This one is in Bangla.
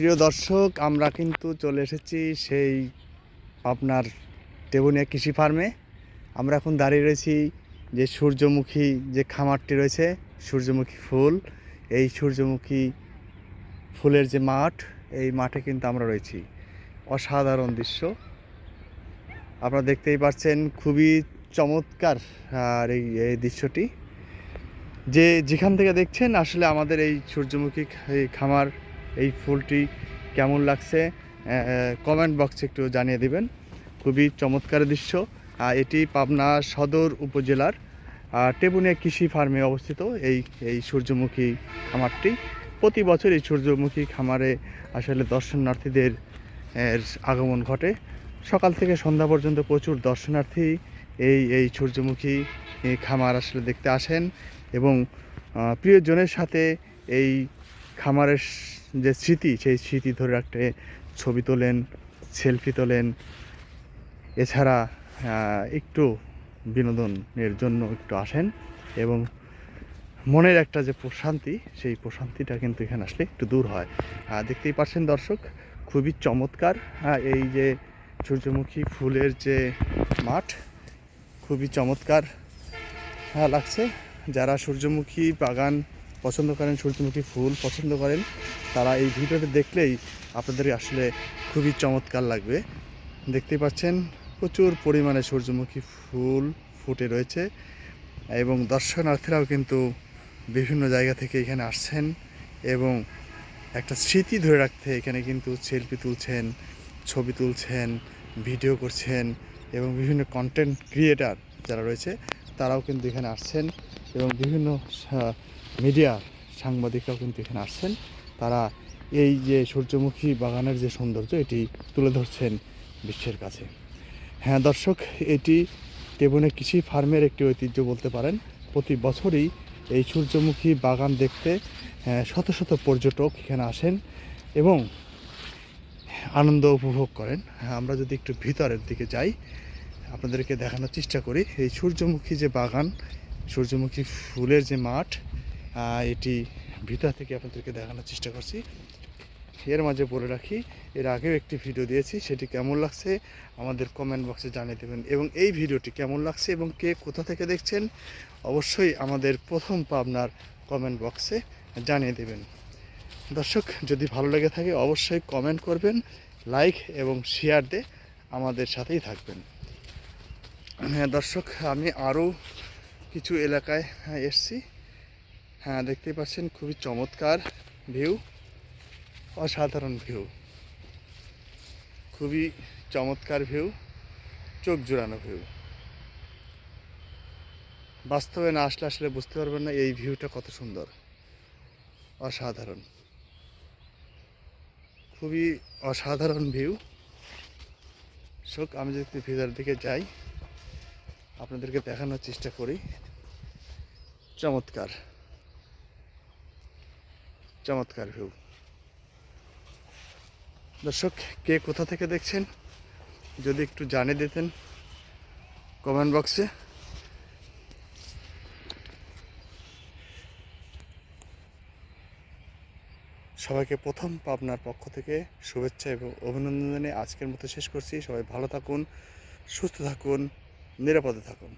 প্রিয় দর্শক, আমরা কিন্তু চলে এসেছি সেই আপনার টেবুনিয়া কৃষি ফার্মে। আমরা এখন দাঁড়িয়ে রয়েছি যে সূর্যমুখী যে খামারটি রয়েছে, সূর্যমুখী ফুল, এই সূর্যমুখী ফুলের যে মাঠ, এই মাঠে কিন্তু আমরা রয়েছি। অসাধারণ দৃশ্য। আপনারা দেখতেই পাচ্ছেন, খুবই চমৎকার, আর এই এই দৃশ্যটি। যে যেখান থেকে দেখছেন, আসলে আমাদের এই সূর্যমুখী খামার এই ফুলটি কেমন লাগছে কমেন্ট বক্সে একটু জানিয়ে দিবেন। খুবই চমৎকার দৃশ্য। এটি পাবনা সদর উপজেলার টেবুনিয়া কৃষি ফার্মে অবস্থিত। এই এই সূর্যমুখী খামারটি প্রতি বছর এই সূর্যমুখী খামারে আসলে দর্শনার্থীদের আগমন ঘটে। সকাল থেকে সন্ধ্যা পর্যন্ত প্রচুর দর্শনার্থী এই এই সূর্যমুখী খামার আসলে দেখতে আসেন এবং প্রিয়জনের সাথে এই খামারের যে স্মৃতি, সেই স্মৃতি ধরে রাখতে ছবি তোলেন, সেলফি তোলেন। এছাড়া একটু বিনোদনের জন্য একটু আসেন এবং মনের একটা যে প্রশান্তি, সেই প্রশান্তিটা কিন্তু এখানে আসলে একটু দূর হয়। দেখতেই পাচ্ছেন দর্শক, খুবই চমৎকার এই যে সূর্যমুখী ফুলের যে মাঠ, খুবই চমৎকার লাগছে। যারা সূর্যমুখী বাগান পছন্দ করেন সূর্যমুখী ফুল পছন্দ করেন, তারা এই ভিডিওটা দেখলেই আপনাদের আসলে খুবই চমৎকার লাগবে। দেখতেই পাচ্ছেন, প্রচুর পরিমাণে সূর্যমুখী ফুল ফুটে রয়েছে এবং দর্শনার্থীরাও কিন্তু বিভিন্ন জায়গা থেকে এখানে আসছেন এবং একটা স্মৃতি ধরে রাখতে এখানে কিন্তু সেলফি তুলছেন, ছবি তুলছেন, ভিডিও করছেন এবং বিভিন্ন কন্টেন্ট ক্রিয়েটার যারা রয়েছে, তারাও কিন্তু এখানে আসছেন এবং বিভিন্ন মিডিয়া সাংবাদিকরাও কিন্তু এখানে আসছেন। তারা এই যে সূর্যমুখী বাগানের যে সৌন্দর্য এটি তুলে ধরছেন বিশ্বের কাছে। হ্যাঁ দর্শক এটি টেবনে কৃষি ফার্মের একটি ঐতিহ্য বলতে পারেন। প্রতি বছরই এই সূর্যমুখী বাগান দেখতে আহ, শত শত পর্যটক এখানে আসেন এবং আনন্দ উপভোগ করেন। হ্যাঁ, আমরা যদি একটু ভিতরের দিকে যাই আপনাদেরকে দেখানোর চেষ্টা করি। এই সূর্যমুখী যে বাগান সূর্যমুখী ফুলের যে মাঠ এটি ভিতর থেকে আপনাদেরকে দেখানোর চেষ্টা করছি। এর মাঝে বলে রাখি এর আগেও একটি ভিডিও দিয়েছি সেটি কেমন লাগছে আমাদের কমেন্ট বক্সে জানিয়ে দেবেন। এবং এই ভিডিওটি কেমন লাগছে এবং কে কোথা থেকে দেখছেন অবশ্যই আমাদের প্রথম পাবনার কমেন্ট বক্সে জানিয়ে দেবেন। দর্শক যদি ভালো লেগে থাকে অবশ্যই কমেন্ট করবেন লাইক এবং শেয়ার দিয়ে আমাদের সাথেই থাকবেন। হ্যাঁ দর্শক আমি আরও কিছু এলাকায় হ্যাঁ, এসছি। হ্যাঁ দেখতেই পাচ্ছেন, খুবই চমৎকার ভিউ অসাধারণ ভিউ খুবই চমৎকার ভিউ চোখ জোড়ানো ভিউ বাস্তবে না আসলে আসলে বুঝতে পারবেন না এই ভিউটা কত সুন্দর, অসাধারণ। খুবই অসাধারণ ভিউ শোক আমি যদি ভিতরের দিকে যাই, আপনাদেরকে দেখানোর চেষ্টা করি। চমৎকার। চমৎকার ভিউ দর্শক, কে কোথা থেকে দেখছেন, যদি একটু জানিয়ে দিতেন কমেন্ট বক্সে সবাইকে প্রথম পাবনার পক্ষ থেকে শুভেচ্ছা এবং অভিনন্দন জানিয়ে আজকের মতো শেষ করছি। সবাই ভালো থাকুন, সুস্থ থাকুন, নিরাপদে থাকুন।